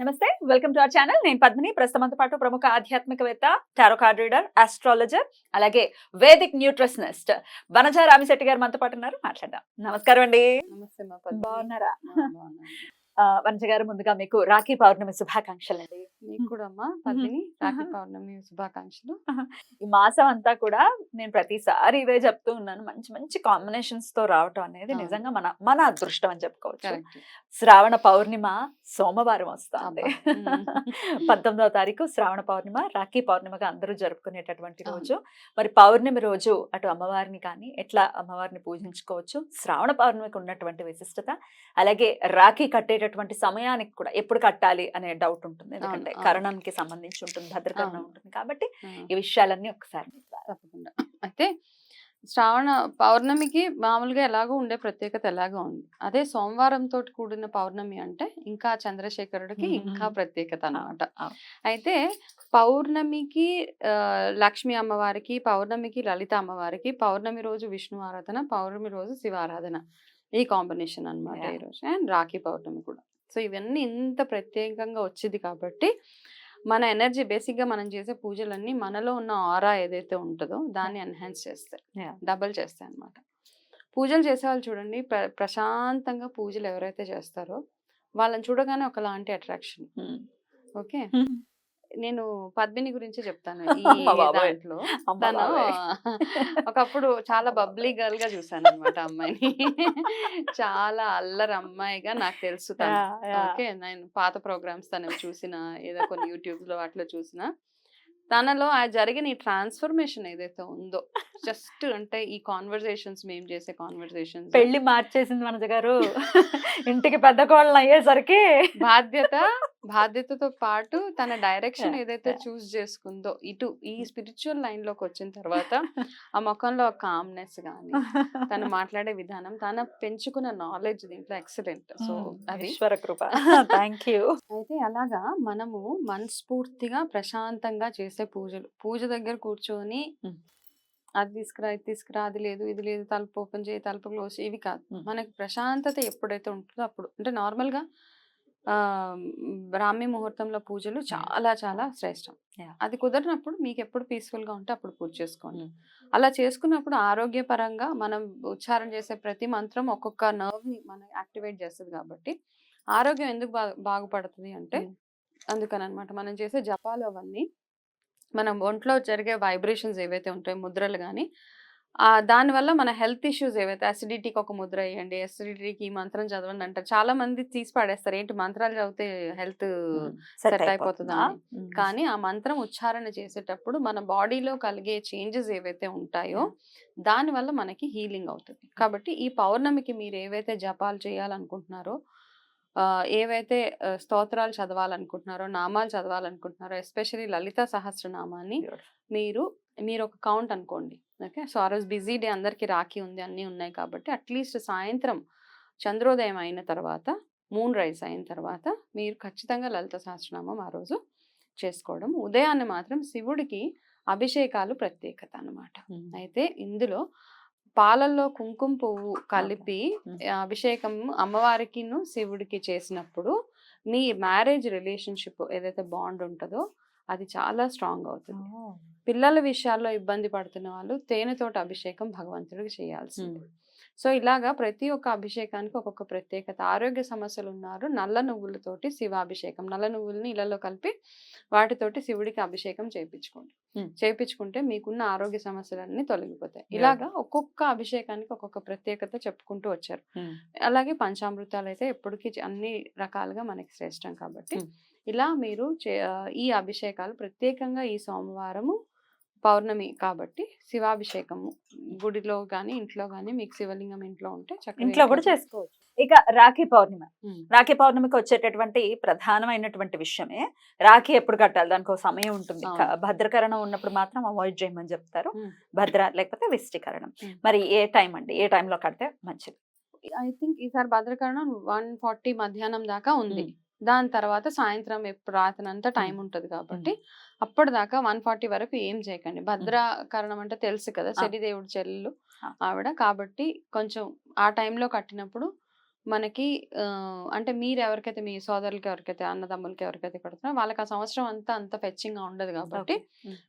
నమస్తే welcome to our channel. నేను పద్మిని. ప్రస్తుతంతో పాటు ప్రముఖ ఆధ్యాత్మికవేత్త టారో కార్డ్ రీడర్ ఆస్ట్రాలజర్ అలాగే వేదిక్ న్యూట్రిషనిస్ట్ వనజ రామిశెట్టి గారు మనతో పాటు ఉన్నారు. మాట్లాడదాం. నమస్కారం అండి. నమస్తే. బాగున్నారా? వనజ గారు ముందుగా మీకు రాఖీ పౌర్ణమి శుభాకాంక్షలు అండి నీకు కూడా అమ్మా పద్మిని రాఖీ పౌర్ణమి శుభాకాంక్షలు. ఈ మాసం అంతా కూడా నేను ప్రతిసారి ఇవే చెప్తూ ఉన్నాను. మంచి మంచి కాంబినేషన్స్తో రావటం అనేది. నిజంగా మన మన అదృష్టం అని చెప్పుకోవచ్చు. శ్రావణ పౌర్ణిమ సోమవారం వస్తుంది. పంతొమ్మిదవ తారీఖు శ్రావణ పౌర్ణిమ రాఖీ పౌర్ణిమగా అందరూ జరుపుకునేటటువంటి. రోజు. మరి పౌర్ణమి రోజు అటు అమ్మవారిని కానీ ఎట్లా అమ్మవారిని పూజించుకోవచ్చు? శ్రావణ పౌర్ణమికి ఉన్నటువంటి విశిష్టత అలాగే రాఖీ కట్టేటటువంటి సమయానికి కూడా ఎప్పుడు కట్టాలి అనే డౌట్ ఉంటుంది. ఎందుకంటే. కరణంకి సంబంధించి ఉంటుంది భద్రకరణం. ఉంటుంది కాబట్టి ఈ విషయాలన్నీ ఒకసారి. తప్పకుండా అయితే శ్రావణ పౌర్ణమికి మామూలుగా ఎలాగో ఉండే ప్రత్యేకత ఎలాగో ఉంది అదే సోమవారం తోటి కూడిన పౌర్ణమి అంటే ఇంకా చంద్రశేఖరుడికి. ఇంకా ప్రత్యేకత అన్నమాట. అయితే పౌర్ణమికి లక్ష్మీ అమ్మవారికి పౌర్ణమికి లలిత అమ్మవారికి పౌర్ణమి రోజు విష్ణు ఆరాధన పౌర్ణమి రోజు శివ ఆరాధన ఈ కాంబినేషన్ అన్నమాట Yeah. ఈ రోజు అండ్ రాఖీ పౌర్ణమి కూడా సో ఇవన్నీ ఇంత ప్రత్యేకంగా వచ్చింది కాబట్టి మన ఎనర్జీ బేసిక్గా మనం చేసే పూజలన్నీ మనలో ఉన్న ఆరా ఏదైతే ఉంటుందో దాన్ని ఎన్హాన్స్ చేస్తాయి. డబల్ చేస్తాయి అన్నమాట. పూజలు చేసే వాళ్ళు చూడండి ప్ర- ప్రశాంతంగా పూజలు ఎవరైతే చేస్తారో వాళ్ళని చూడగానే ఒకలాంటి అట్రాక్షన్. ఓకే? నేను పద్మిని గురించి చెప్తాను. ఈ. దాంట్లో. తను. ఒకప్పుడు చాలా బబ్లీ గర్ల్గా చూసాను అనమాట అమ్మాయిని. చాలా అల్లరి అమ్మాయిగా నాకు తెలుసు తను. ఓకే నేను పాత ప్రోగ్రామ్స్ తనవి చూసిన ఏదో కొన్ని యూట్యూబ్లో అట్లా చూసిన తనలో ఆ జరిగిన ఈ ట్రాన్స్ఫర్మేషన్ ఏదైతే ఉందో జస్ట్ అంటే ఈ కాన్వర్జేషన్స్ మేము చేసే కాన్వర్జేషన్స్ పెళ్ళి మార్చేసింది మనజ గారు ఇంటికి పెద్ద కోళ్ళని అయ్యేసరికి బాధ్యత బాధ్యతతో పాటు తన డైరెక్షన్ ఏదైతే. చూస్ చేసుకుందో ఇటు ఈ స్పిరిచువల్ లైన్లోకి వచ్చిన తర్వాత ఆ ముఖంలో కామ్నెస్ కానీ తను మాట్లాడే విధానం తన పెంచుకున్న నాలెడ్జ్ దీంట్లో ఎక్సలెంట్. సో అది. కృప. Thank you. అయితే అలాగా మనము మనస్ఫూర్తిగా ప్రశాంతంగా చేసే పూజలు. పూజ దగ్గర కూర్చొని. అది తీసుకురా ఇది తీసుకురా అది లేదు ఇది లేదు తలుపు ఓపెన్ చేయి తలుపు క్లోజ్ ఇవి కాదు. మనకి ప్రశాంతత ఎప్పుడైతే ఉంటుందో అప్పుడు. అంటే నార్మల్గా ఆ బ్రాహ్మీ ముహూర్తంలో పూజలు చాలా చాలా శ్రేష్టం. అది కుదరినప్పుడు మీకు ఎప్పుడు పీస్ఫుల్గా ఉంటే అప్పుడు పూజ చేసుకోండి. అలా చేసుకున్నప్పుడు ఆరోగ్యపరంగా మనం ఉచ్చారణ చేసే ప్రతి మంత్రం ఒక్కొక్క నర్వ్ని మనం యాక్టివేట్ చేస్తుంది కాబట్టి ఆరోగ్యం ఎందుకు బాగుపడుతుంది అంటే. అందుకని అనమాట మనం చేసే జపాలు అవన్నీ మనం ఒంట్లో జరిగే వైబ్రేషన్స్ ఏవైతే ఉంటాయో ముద్రలు కానీ దానివల్ల మన హెల్త్ ఇష్యూస్ ఏవైతే అసిడిటీకి ఒక ముద్ర వేయండి అసిడిటీకి ఈ మంత్రం చదవండి అంటారు. చాలా మంది తీసి పాడేస్తారు. ఏంటి మంత్రాలు చదివితే హెల్త్ సెట్ అయిపోతుందా. కానీ ఆ మంత్రం ఉచ్చారణ చేసేటప్పుడు మన బాడీలో కలిగే చేంజెస్ ఏవైతే ఉంటాయో దానివల్ల మనకి హీలింగ్ అవుతుంది. కాబట్టి ఈ పౌర్ణమికి మీరు ఏవైతే జపాలు చేయాలనుకుంటున్నారో ఏవైతే స్తోత్రాలు చదవాలనుకుంటున్నారో నామాలు చదవాలనుకుంటున్నారో ఎస్పెషలీ లలిత సహస్రనామాన్ని మీరు మీరు ఒక కౌంట్ అనుకోండి. ఓకే. సో ఆ రోజు బిజీ డే అందరికీ రాఖీ ఉంది అన్నీ ఉన్నాయి కాబట్టి అట్లీస్ట్ సాయంత్రం చంద్రోదయం అయిన తర్వాత మూన్ రైజ్ అయిన తర్వాత మీరు ఖచ్చితంగా లలిత సహస్రనామం ఆ రోజు చేసుకోవడం. ఉదయాన్నే మాత్రం శివుడికి అభిషేకాలు ప్రత్యేకత అన్నమాట. అయితే ఇందులో పాలల్లో కుంకుమ పువ్వు కలిపి అభిషేకం అమ్మవారికిను శివుడికి చేసినప్పుడు మీ మ్యారేజ్ రిలేషన్షిప్ ఏదైతే బాండ్ ఉంటుందో అది చాలా స్ట్రాంగ్ అవుతుంది. పిల్లల విషయాల్లో ఇబ్బంది పడుతున్న వాళ్ళు తేనెతోటి అభిషేకం భగవంతుడికి చేయాల్సింది. సో ఇలాగా ప్రతి ఒక్క అభిషేకానికి ఒక్కొక్క ప్రత్యేకత. ఆరోగ్య సమస్యలు ఉన్నారు నల్ల నువ్వులతోటి శివాభిషేకం. నల్ల నువ్వుల్ని ఇళ్ళలో కలిపి వాటితోటి శివుడికి అభిషేకం చేయించుకోండి. చేయించుకుంటే మీకున్న ఆరోగ్య సమస్యలన్నీ తొలగిపోతాయి. ఇలాగా ఒక్కొక్క అభిషేకానికి ఒక్కొక్క ప్రత్యేకత చెప్పుకుంటూ వచ్చారు. అలాగే పంచామృతాలు అయితే ఎప్పటికీ అన్ని రకాలుగా మనకి శ్రేష్టం కాబట్టి. ఇలా మీరు ఈ అభిషేకాలు ప్రత్యేకంగా ఈ సోమవారము పౌర్ణమి కాబట్టి శివాభిషేకము. గుడిలో గానీ ఇంట్లో గానీ మీకు శివలింగం ఇంట్లో ఉంటే చక్కగా ఇంట్లో కూడా చేసుకోవచ్చు. ఇక రాఖీ పౌర్ణిమ. రాఖీ పౌర్ణమికి వచ్చేటటువంటి ప్రధానమైనటువంటి విషయమే. రాఖీ ఎప్పుడు కట్టాలి? దానికి ఒక సమయం ఉంటుంది. భద్రకరణం ఉన్నప్పుడు మాత్రం అవాయిడ్ చేయమని చెప్తారు. భద్ర లేకపోతే విష్టికరణం. మరి ఏ టైం అండి? ఏ time లో కడితే మంచిది? ఐ థింక్ ఈసారి భద్రకరణం వన్ ఫార్టీ మధ్యాహ్నం దాకా ఉంది. దాని తర్వాత సాయంత్రం ఎప్పుడు రాత్రి అంతా టైం ఉంటది కాబట్టి అప్పటిదాకా వన్ ఫార్టీ వరకు ఏం చేయకండి. భద్రాకరణం అంటే తెలుసు కదా. శనిదేవుడి చెల్లెలు. ఆవిడ. కాబట్టి కొంచెం ఆ టైంలో కట్టినప్పుడు మనకి అంటే మీరు ఎవరికైతే మీ సోదరులకి ఎవరికైతే అన్నదమ్ములకి ఎవరికైతే కడుతున్నారో వాళ్ళకి ఆ సంవత్సరం అంతా అంత ఫెచ్చింగ్గా ఉండదు కాబట్టి.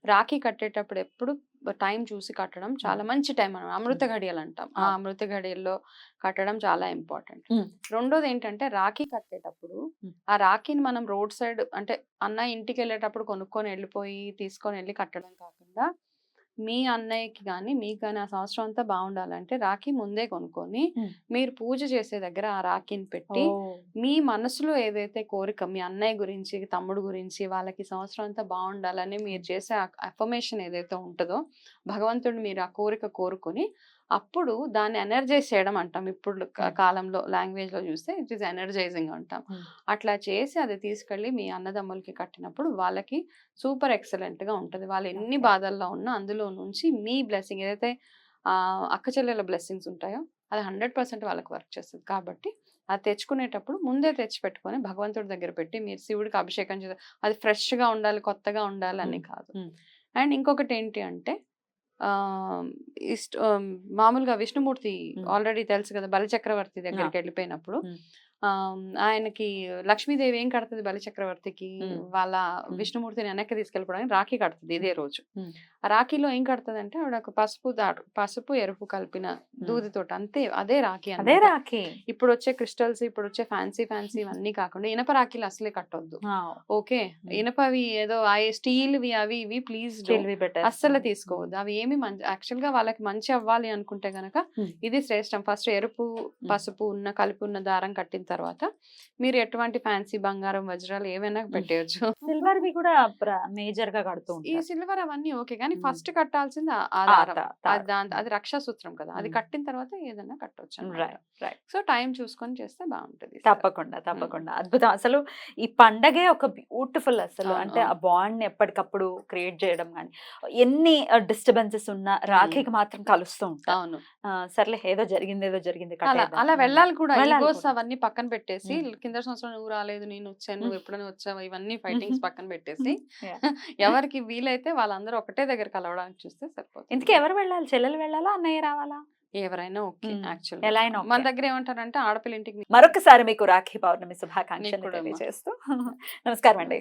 రాఖీ కట్టేటప్పుడు ఎప్పుడు టైం చూసి కట్టడం చాలా మంచి టైం మనం అమృత ఘడియలు అంటాం ఆ. అమృత ఘడియల్లో కట్టడం చాలా ఇంపార్టెంట్. రెండోది ఏంటంటే రాఖీ కట్టేటప్పుడు. ఆ రాఖీని మనం రోడ్ సైడ్ అంటే అన్న ఇంటికి వెళ్ళేటప్పుడు కొనుక్కొని వెళ్ళిపోయి తీసుకొని వెళ్ళి కట్టడం కాకుండా మీ అన్నయ్యకి కానీ మీకు కానీ ఆ సంవత్సరం అంతా బాగుండాలంటే రాఖీ ముందే కొనుక్కొని. మీరు పూజ చేసే దగ్గర ఆ రాఖీని పెట్టి. మీ మనసులో ఏదైతే కోరిక మీ అన్నయ్య గురించి తమ్ముడు గురించి వాళ్ళకి సంవత్సరం అంతా బాగుండాలని మీరు చేసే అఫర్మేషన్ ఏదైతే ఉంటుందో భగవంతుడు మీరు ఆ కోరిక కోరుకొని అప్పుడు దాన్ని ఎనర్జైజ్ చేయడం అంటాం ఇప్పుడు. కాలంలో లాంగ్వేజ్లో చూస్తే ఇట్ ఈస్ ఎనర్జైజింగ్ అంటాం. అట్లా చేసి అది తీసుకెళ్ళి మీ అన్నదమ్ములకి కట్టినప్పుడు వాళ్ళకి సూపర్ ఎక్సలెంట్గా ఉంటది వాళ్ళు ఎన్ని. బాధల్లో ఉన్నా అందులో నుంచి మీ బ్లెస్సింగ్ ఏదైతే అక్క చెల్లెల బ్లెస్సింగ్స్ ఉంటాయో అది హండ్రెడ్ పర్సెంట్ వాళ్ళకి వర్క్ చేస్తుంది కాబట్టి అది తెచ్చుకునేటప్పుడు ముందే తెచ్చి పెట్టుకొని భగవంతుడి దగ్గర పెట్టి మీరు శివుడికి అభిషేకం చేయాలి అది fresh గా ఉండాలి కొత్తగా ఉండాలి అని. కాదు. అండ్ ఇంకొకటి ఏంటి అంటే ఇష్ట మామూలుగా విష్ణుమూర్తి. ఆల్రెడీ తెలుసు కదా బలిచక్రవర్తి దగ్గరికి వెళ్ళిపోయినప్పుడు. ఆయనకి లక్ష్మీదేవి ఏం కడుతుంది బలిచక్రవర్తికి. వాళ్ళ విష్ణుమూర్తిని వెనక్కి తీసుకెళ్ళిపోవడానికి రాఖీ కడుతుంది ఇదే రోజు. రాఖీలో ఏం కడుతుంది అంటే ఆవిడ ఒక పసుపు దాటు పసుపు ఎరుపు కలిపిన దూదితోటి అంతే అదే రాఖీ అదే. రాఖీ. ఇప్పుడు వచ్చే క్రిస్టల్స్ ఇప్పుడు వచ్చే ఫ్యాన్సీ ఫ్యాన్సీ ఇవన్నీ కాకుండా ఇనప రాఖీలు అసలే కట్టొద్దు. ఓకే ఇనపవి ఏదో స్టీల్ వి అవి ఇవి ప్లీజ్. అస్సలు తీసుకోవద్దు. అవి ఏమి మంచి యాక్చువల్గా వాళ్ళకి మంచి అవ్వాలి అనుకుంటే గనక. ఇది శ్రేష్టం. ఫస్ట్ ఎరుపు పసుపు ఉన్న కలిపి ఉన్న దారం కట్టిన తర్వాత మీరు ఎటువంటి ఫ్యాన్సీ బంగారం వజ్రాలు ఏవైనా పెట్టేయచ్చు. సిల్వర్ వి కూడా మేజర్గా కడుతూ ఈ సిల్వర్ అవన్నీ ఓకే కానీ Hmm. ఫస్ట్ కట్టాల్సింది. అది రక్షా సూత్రం కదా అది. కట్టిన తర్వాత ఏదైనా రైట్ రైట్ సో టైం చూసుకొని చేస్తే బాగుంటది తప్పకుండా తప్పకుండా అద్భుతం అసలు ఈ పండగే ఒక బ్యూటిఫుల్ అసలు అంటే ఆ. బాండ్ని ఎప్పటికప్పుడు క్రియేట్ చేయడం కానీ ఎన్ని డిస్టర్బెన్సెస్ ఉన్నా రాఖీకి మాత్రం కలుస్తూ ఉంటాం అవును ఆ, సర్లే ఏదో జరిగింది ఏదో జరిగింది అలా వెళ్ళాలి కూడా ఈగోస్. అవన్నీ పక్కన పెట్టేసి. కింద సంవత్సరం నువ్వు రాలేదు నేను వచ్చాను. ఎప్పుడైనా వచ్చావు ఇవన్నీ ఫైటింగ్స్ పక్కన పెట్టేసి. ఎవరికి వీలైతే వాళ్ళందరూ ఒకటే దగ్గర కలవడానికి చూస్తే సరిపోతుంది. ఇంతకీ ఎవరు వెళ్ళాలి? చెల్లెలు వెళ్ళాలా? అన్నయ్య రావాలా? ఎవరైనా ఓకే. యాక్చువల్ ఎలా అయినా మన. దగ్గర ఏమంటారంటే ఆడపిల్ల ఇంటికి మరొకసారి మీకు రాఖీ పౌర్ణమి శుభాకాంక్షలు. తెలియజేస్తూ నమస్కారం అండి